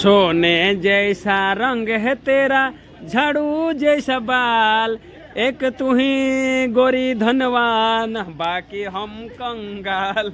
सोने जैसा रंग है तेरा झाड़ू जैसा बाल एक तू ही गोरी धनवान बाकी हम कंगाल।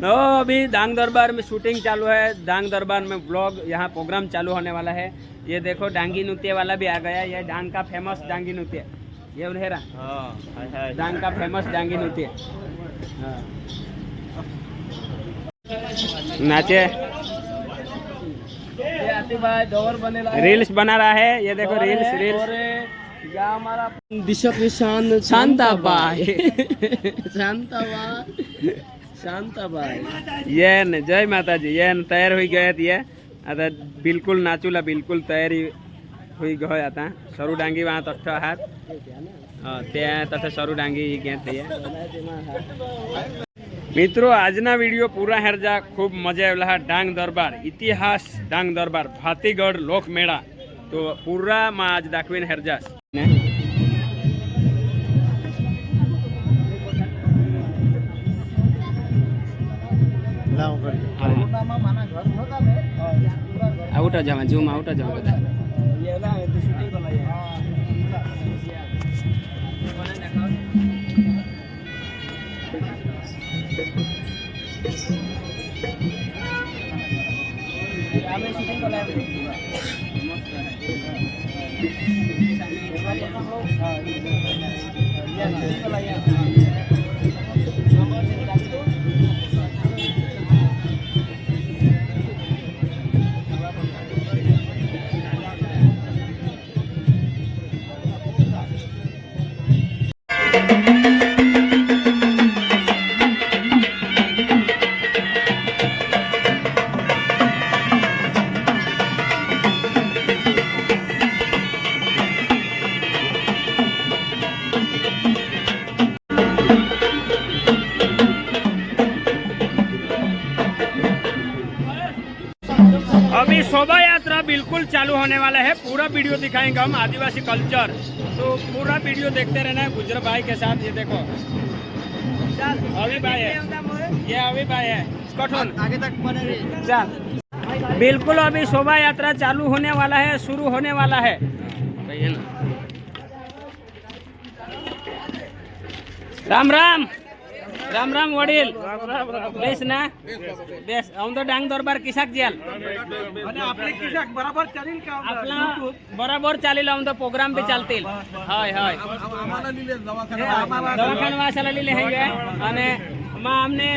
तो अभी डांग दरबार में शूटिंग चालू है। डांग दरबार में ब्लॉग यहाँ प्रोग्राम चालू होने वाला है। ये देखो डांगी नृत्य वाला भी आ गया। ये डांग का फ़ेमस डांगी नृत्य। ये उन्हेरा डांग का फ़ेमस डांगी नृत्य। हाँ। नाचे रील्स बना रहा है ये देखो रील्स रील्स हमारा दिशा किसान शांताबाई शांताबाई शांताबाई येन जय माताजी येन तयार होई गयत ये आता बिलकुल नाचूला बिलकुल तयारी होई गय आता सरू डांगी वहाँ तठ हाथ હા, ત્યાં તથા સરું ડાંગી ક્યાં થઈએ મિત્રો આજના વીડિયો પૂરા હેરજા. ખૂબ મજા આવેલા હા. ડાંગ દરબાર ઇતિહાસ ડાંગ દરબાર ભાતીગઢ લોકમેળા. તો પૂરામાં આજ દાખવીને હેરજા. ને? આઉટ જ જવા ઝૂમ આઉટ જવા બધા. Thank you. चालू होने वाला है। पूरा वीडियो दिखाएँगे हम आदिवासी कल्चर तो पूरा वीडियो देखते रहना है गुजर भाई के साथ ये देखो। अभी भाई है। ये अभी भाई है। कठोन आगे तक बने रही चल। बिल्कुल अभी शोभा यात्रा चालू होने वाला है शुरू होने वाला है। राम राम। રામ રામ વડીલ. બેસ ના. બેસ. હું તો ડાંગ દરબાર કિસાક જેલ આપણા બરાબર ચાલીલો આમ તો પ્રોગ્રામ બી ચાલતી હોય હોય. દવાખાના વાસેલા લીલે હઈ ગયા અને માં અમને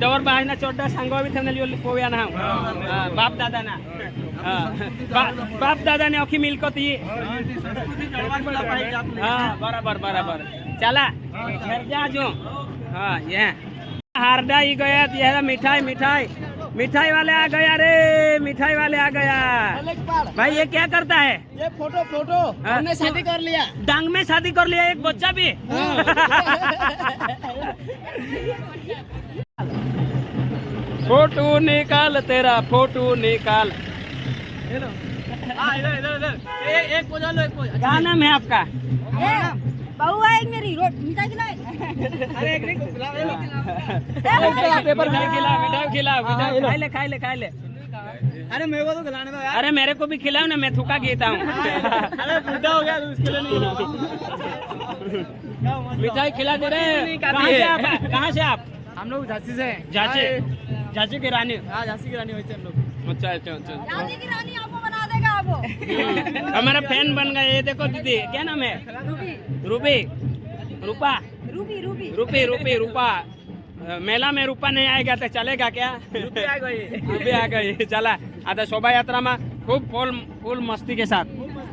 દવર બહારના ચોડા સાંગવા બી તમને પોવ્યા ના બાપ દાદાના. બાપ દાદા ને આખી મિલકત હા બરાબર બરાબર. ચાલા. ઘર જાજો. ये हारडा ही। गया ये है मिठाई मिठाई। मिठाई वाले आ गया रे मिठाई वाले आ गया। भाई ये क्या करता है? ये फ़ोटो फ़ोटो। हाँ? हमने शादी कर लिया। डांग में शादी कर लिया एक बच्चा भी। फ़ोटो निकाल तेरा फ़ोटो निकाल। हाँ, इधर इधर इधर। एक पोजा लो एक पोजा। क्या नाम है आपका? बहू है एक मेरी रोट मिठाई खिलाए। अरे एक नहीं खिला। पेपर मिठाई खिला मिठाई खिला मिठाई ले खाई ले खाई ले। अरे मेरे को तो खिलाने दो यार। अरे मेरे को भी खिलाओ ना मैं थूका गीता हूँ। अरे बुढ़ा हो गया तो उसके लिए नहीं मिठाई खिला दे रहे कहाँ से आप? कहाँ से आप? हम लोग झांसी से हैं। झांसी? झांसी की रानी। हाँ झांसी की रानी वैसे हम लोग। अच्छा अच्छा अच्छा। हमारा फैन बन गए ये देखो दीदी क्या नाम है Ruby Ruby Rupa Ruby Ruby Rupi Rupi Rupa अ, मेला में रूपा नहीं आएगा तो चलेगा क्या रुपये आ गई रूपी आ गई चला आता शोभा यात्रा में खूब फूल फूल मस्ती के साथ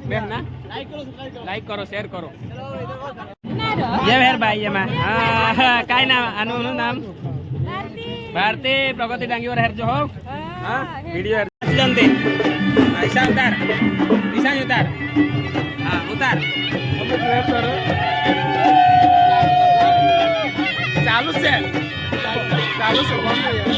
बेस ना लाइक करो सब्सक्राइब करो लाइक करो शेयर करो चलो इधर को ये भेर भाई ये मैं हाँ, ઈશાન ઉતાર ઈશાન ઉતાર હા ઉતાર ચાલુ છે ચાલુ છે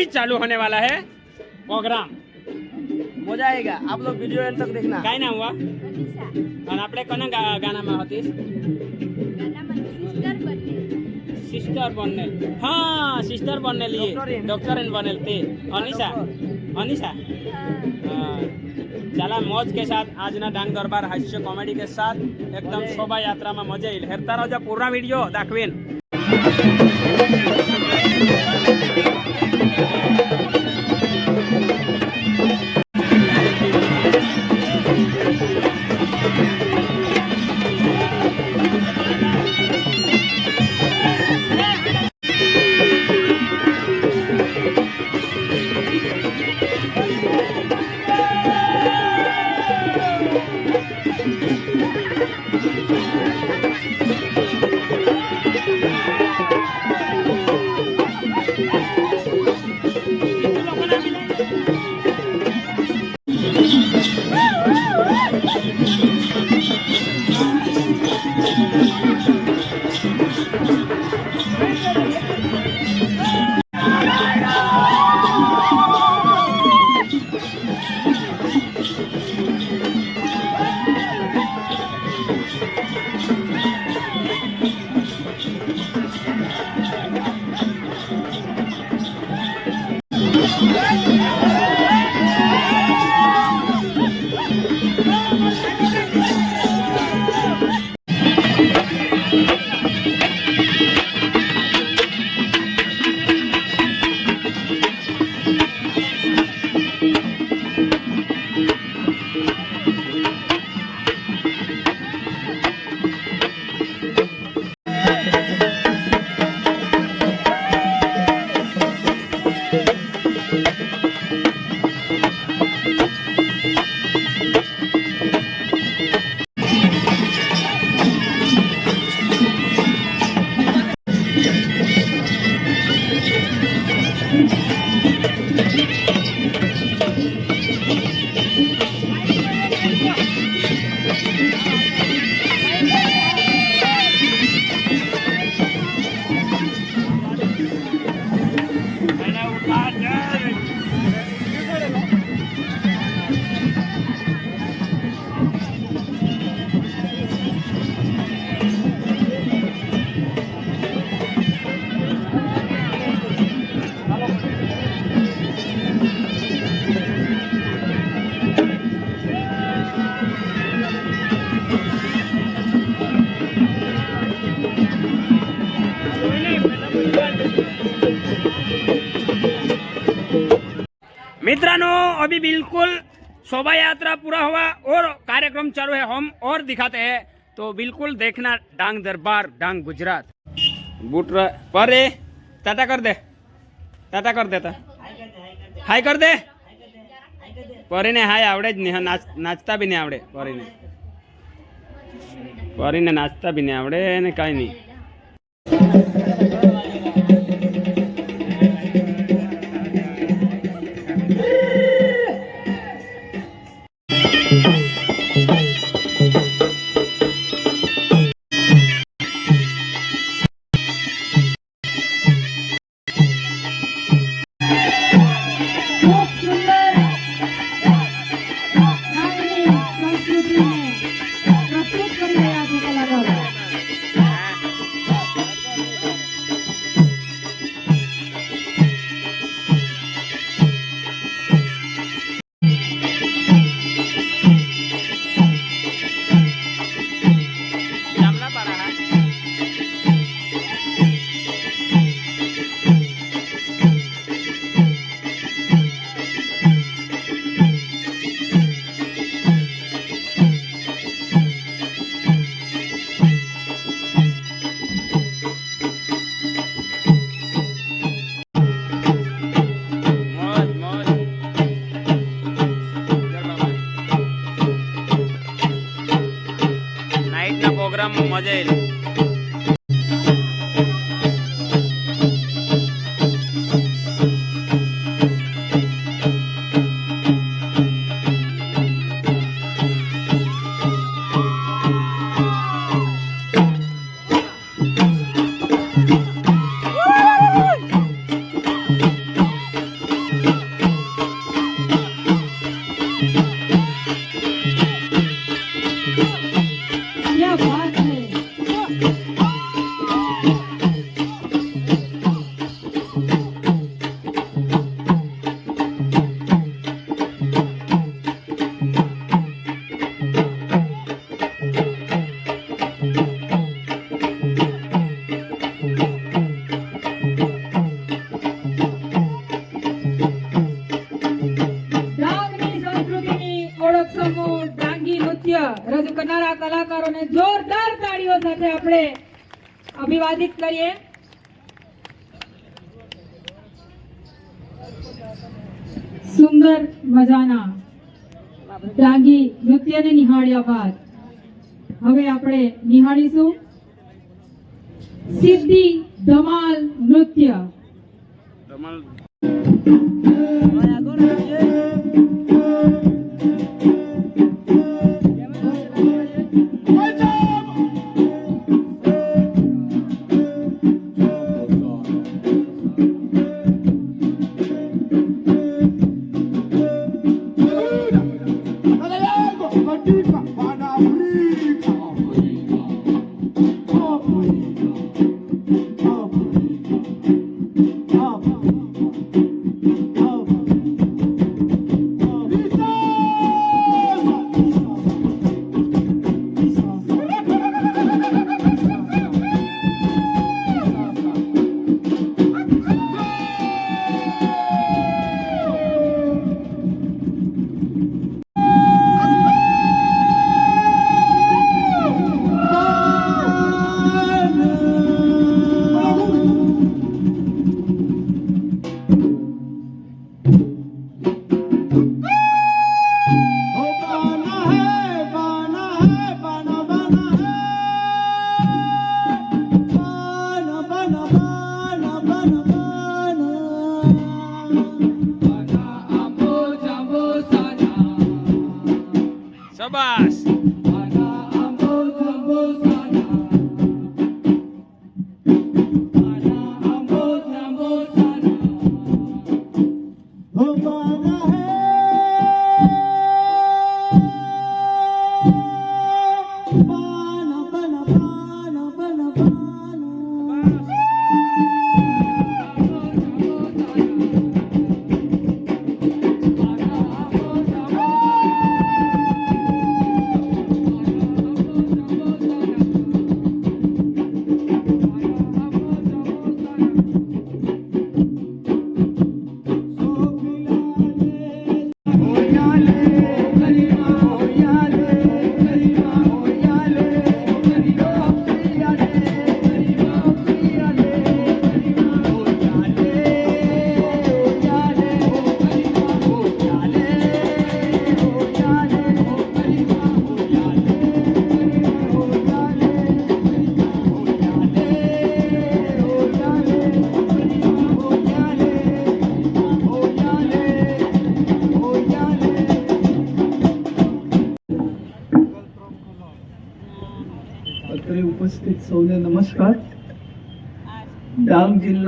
अभी चालू होने वाला है प्रोग्राम। मज़ा आएगा। आप लोग वीडियो एंड तक देखना। काई ना हुआ? और आपने कौन गाना में होती? सिस्टर बनने। हाँ सिस्टर बनने लिए। डॉक्टर एंड बने थे। अनिशा अनिशा हाँ। चला मौज के साथ आज ना डांग दरबार हास्य कॉमेडी के साथ एकदम शोभा यात्रा में मज़े। हेरता रहो पूरा वीडियो। देखवीन। शोभा यात्रा पूरा हुआ और कार्यक्रम चालू है हम और दिखाते हैं तो बिल्कुल देखना डांग दरबार डांग गुजरात बूट र- पर ए टाटा कर दे टाटा कर देता હાય કર દે પરીને હાય આવડે જ નહીં હા, નાચ નાચતા બી નહીં આવડે પરીને પરીને નાચતા બી નહીં આવડે ને કાંઈ નહીં સંસ્કૃતિને ಬ್ರಹ್ಮ ಮೊದಲು નિહાળીશું. સિદ્ધિ ધમાલ નૃત્ય. તમારું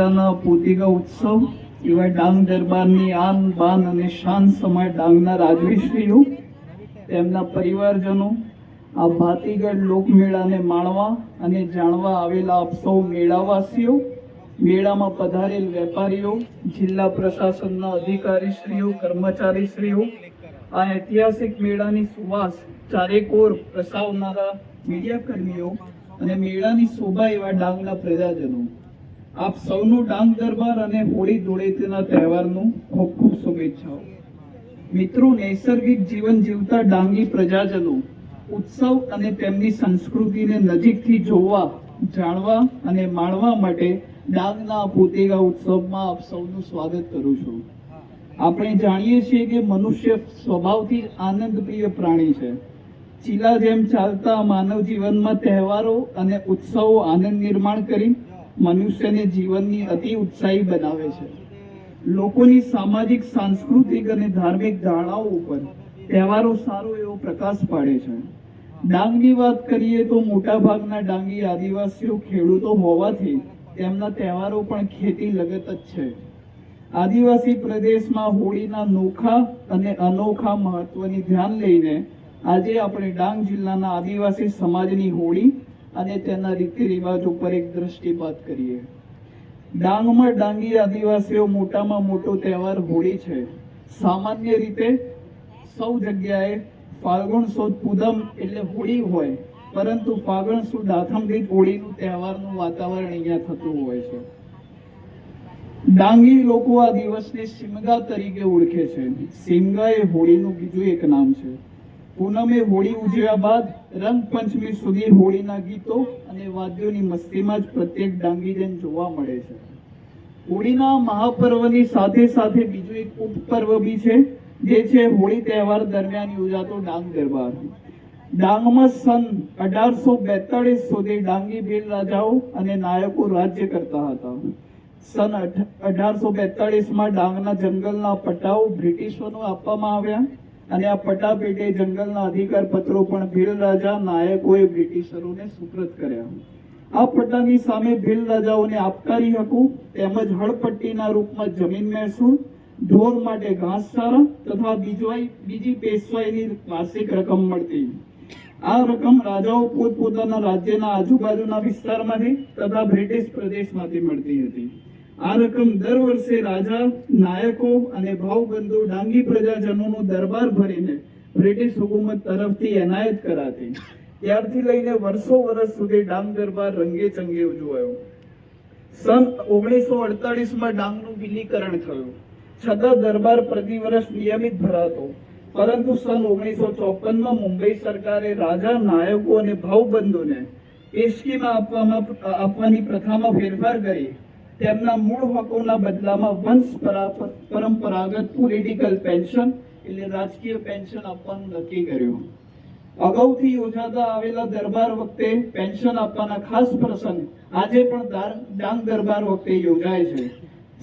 જિલ્લાના પોતીગા ઉત્સવ, એવા ડાંગ દરબારની આન બાન અને શાન સમય ડાંગના રાજવીશ્રીઓ, તેમના પરિવારજનો, આ ભાતીગઢ લોકમેળાને માણવા અને જાણવા આવેલા આપ સૌ મેળાવાસીઓ, મેળામાં પધારેલ વેપારીઓ, જિલ્લા પ્રશાસનના અધિકારીશ્રીઓ, કર્મચારીશ્રીઓ, આ ઐતિહાસિક મેળાની સુવાસ ચારેકોર પ્રસાવનારા મીડિયા કર્મીઓ અને મેળાની શોભા એવા ડાંગના પ્રજાજનો. આપ સૌનું ડાંગ દરબાર અને હોળી ધૂળેટીના તહેવારનું ખૂબ ખૂબ શુભેચ્છાઓ. મિત્રો, નૈસર્ગિક જીવન જીવતા ડાંગી પ્રજાજનો ઉત્સવ અને તેમની સંસ્કૃતિને નજીકથી જોવા, જાણવા અને માણવા માટે ડાંગના પોતેગા ઉત્સવમાં આપ સૌનું સ્વાગત કરું છું. આપણે જાણીએ છીએ કે મનુષ્ય સ્વભાવથી આનંદપ્રિય પ્રાણી છે. ચીલા જેમ ચાલતા માનવ જીવનમાં તહેવારો અને ઉત્સવો આનંદ નિર્માણ કરી મનુષ્યને જીવનની અતિ ઉત્સાહી બનાવે છે. લોકોની સામાજિક, સાંસ્કૃતિક અને ધાર્મિક ધારણાઓ ઉપર તહેવારો સારો એવો પ્રકાશ પાડે છે. ડાંગની વાત કરીએ તો મોટા ભાગના ડાંગી આદિવાસીઓ ખેડૂતો હોવાથી તેમના તહેવારો પણ ખેતી લગત જ છે. આદિવાસી પ્રદેશમાં હોળીના નોખા અને અનોખા મહત્વની ધ્યાન લઈને આજે આપણે ડાંગ જિલ્લાના આદિવાસી સમાજની હોળી અને તેના રીતિ રિવાજ ઉપર એક દ્રષ્ટિપાત કરીએ. ડાંગમાં ડાંગી આદિવાસીઓ મોટામાં મોટો તહેવાર હોળી છે. સામાન્ય રીતે સૌ જગ્યાએ ફાલ્ગુણ સુદ પૂનમ એટલે હોળી હોય, પરંતુ ફાગણ સુદ આથમથી હોળીનું તહેવારનું વાતાવરણ અહીંયા થતું હોય છે. ડાંગી લોકો આ દિવસને સિમગા તરીકે ઓળખે છે. સિમગા એ હોળીનું બીજું એક નામ છે. પૂનમે હોળી ઉજવ્યા બાદ રંગપંચમી સુધી હોળીના ગીતો અને વાદ્યોની મસ્તીમાં જ પ્રત્યેક ડાંગીજન જોવા મળે છે. હોળીના મહાપર્વની સાથે સાથે બીજું એક ઉપપર્વ બી છે, જે છે હોળી તહેવાર દરમિયાન યોજાતો ડાંગ દરબાર. ડાંગમાં સન અઢારસો બેતાળીસ સુધી ડાંગી ભીલ રાજાઓ અને નાયકો રાજ્ય કરતા હતા. સન અઢારસો બેતાળીસમાં ડાંગના જંગલના પટ્ટાઓ બ્રિટિશોને આપવામાં આવ્યા. અને આ પટાપેટે જંગલના અધિકાર પત્રો પણ ભીલ રાજા નાયકોએ બ્રિટિશરોને સુપ્રત કર્યા. આ પટ્ટાની સામે ભીલ રાજાઓને આપકારી હકું, તેમજ હળપટ્ટીના રૂપમાં જમીન મહેસૂલ, ઢોર માટે ઘાસચારા તથા બીજવાઈ બીજી પેશવાઈની વાર્ષિક રકમ મળતી. આ રકમ રાજાઓ પોતપોતાના રાજ્યના આજુબાજુના વિસ્તારમાંથી તથા બ્રિટિશ પ્રદેશમાંથી મળતી હતી. આ રકમ દર વર્ષે રાજા, નાયકો અને ભાવબંધુ ડાંગી પ્રજાજનોનો દરબાર ભરીને બ્રિટિશ હુકુમત તરફથી એનાયત કરાતી. ત્યારથી લઈને વર્ષો વર્ષ સુધી ડાંગ દરબાર રંગે ચંગે ઉજવાયો. સન ઓગણીસો અડતાલીસમાં ડાંગનું વિલીકરણ થયું. છતાં દરબાર પ્રતિ વર્ષ નિયમિત ભરાતો. પરંતુ સન ઓગણીસો ચોપનમાં મુંબઈ સરકારે રાજા, નાયકો અને ભાવબંધુને પેશકીમાં આપવામાં, આપવાની પ્રથામાં ફેરફાર કરી. તેમના મૂળ હકોના બદલામાં વંશ પરંપરાગત પોલિટિકલ પેન્શન એટલે રાજકીય પેન્શન આપવાનું નક્કી કર્યું. અગાઉથી યોજાતા આવેલા દરબાર વખતે પેન્શન આપવાના ખાસ પ્રસંગ આજે પણ ડાંગ દરબાર વખતે યોજાય છે.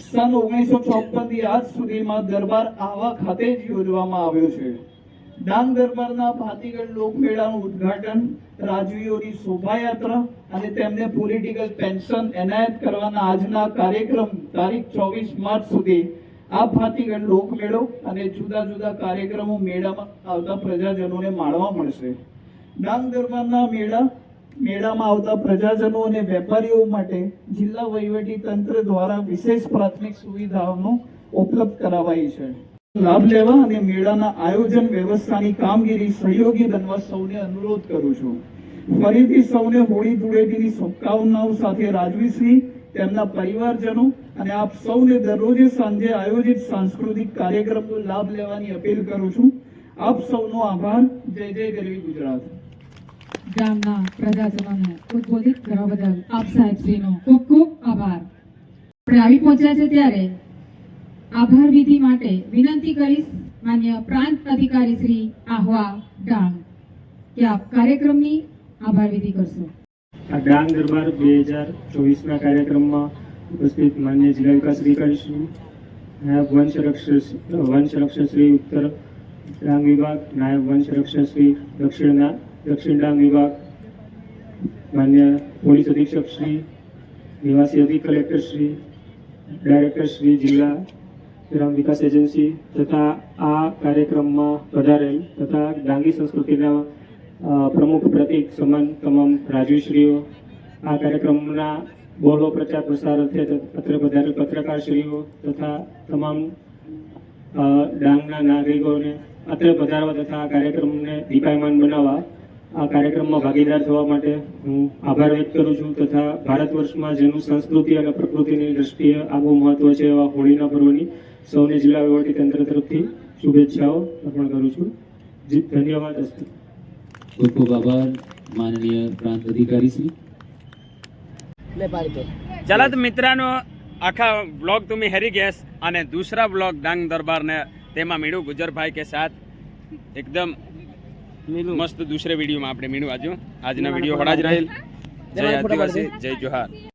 સન ઓગણીસો ચોપનથી આજ સુધીમાં દરબાર આવા ખાતે જ યોજવામાં આવ્યો છે. ડાંગ દરબારના ભાતીગઢ લોકમેળાનું ઉદ્ઘાટન, રાજવીઓની શોભાયાત્રા અને તેમને પોલિટિકલ પેન્શન એનાયત કરવાના આજના કાર્યક્રમ તારીખ ચોવીસ માર્ચ સુધી આ ભાતીગઢ લોકમેળો અને જુદા જુદા કાર્યક્રમો મેળામાં આવતા પ્રજાજનોને માણવા મળશે. ડાંગ દરબારના મેળા, મેળામાં આવતા પ્રજાજનો અને વેપારીઓ માટે જિલ્લા વહીવટી તંત્ર દ્વારા વિશેષ પ્રાથમિક સુવિધાઓનો ઉપલબ્ધ કરાવાઈ છે. લાભ લેવા અને મેળાના આયોજન વ્યવસ્થાની કામગીરી સહયોગી બનવા સૌને અનુરોધ કરું છું. ફરીથી સૌને હોળી ધૂળેટીની શુભકામનાઓ સાથે રાજવીશ્રી તેમના પરિવારજનો અને આપ સૌને દરરોજે સાંજે આયોજિત સાંસ્કૃતિક કાર્યક્રમનો લાભ લેવાની અપીલ કરું છું. આપ સૌનો આભાર. જય જય ગરવી ગુજરાત. ગામના પ્રજાજનોને ઉદ્બોધિત કરવા બદલ આપ સાહેબશ્રીનો ખૂબ ખૂબ આભાર. આપણે આવી પહોંચ્યા છે ત્યારે આભાર વિધિ માટે વિનંતી કરીશ, માન્ય પ્રાંત અધિકારી શ્રી આહવા ડાંગ, કે આપ કાર્યક્રમની આભાર વિધિ કરશો. આ ડાંગ દરબાર બે હજાર ચોવીસના કાર્યક્રમમાં ઉપસ્થિત માન્ય જિલ્લા વિકાસ અધિકારી શ્રી નાયબ વન સંરક્ષક શ્રી ઉત્તર ડાંગ વિભાગ, નાયબ વન સંરક્ષક શ્રી દક્ષિણ દક્ષિણ ડાંગ વિભાગ, માન્ય પોલીસ અધિક્ષક શ્રી, નિવાસી અધિક કલેક્ટર શ્રી, ડાયરેક્ટર શ્રી જિલ્લા ગ્રામ વિકાસ એજન્સી તથા આ કાર્યક્રમમાં પધારેલ તથા ડાંગી સંસ્કૃતિના પ્રમુખ પ્રતિક સમાન તમામ રાજવીશ્રીઓ આ કાર્યક્રમના બોલો પ્રચાર પ્રસાર અર્થે પત્ર પધારેલ પત્રકારશ્રીઓ તથા તમામ ડાંગના નાગરિકોને અત્રે પધારવા તથા આ કાર્યક્રમને દીપાયમાન બનાવવા, આ કાર્યક્રમમાં ભાગીદાર થવા માટે હું આભાર વ્યક્ત કરું છું તથા ભારત વર્ષમાં જેનું સંસ્કૃતિ અને પ્રકૃતિની દ્રષ્ટિએ આગવું મહત્વ છે એવા હોળીના પર્વની સૌને જિલ્લા વહીવટી તંત્ર તરફથી શુભેચ્છાઓ અર્પણ કરું છું જી ધન્યવાદ અસ્તુ ખૂબ ખૂબ આભાર માનનીય પ્રાંત અધિકારી શ્રી चला तर मित्रांनो आखा ब्लॉग तुम्ही हेरी गॅस आणि दुसरा ब्लॉग डांग दरबारने તેમાં મીણું ગુજરભાઈ કે સાથ એકદમ મસ્ત દૂસરે વિડીયોમાં આપણે મીણું આજુ આજના વિડીયો હળા જ રહેલ જય આદિવાસી જય જોહાર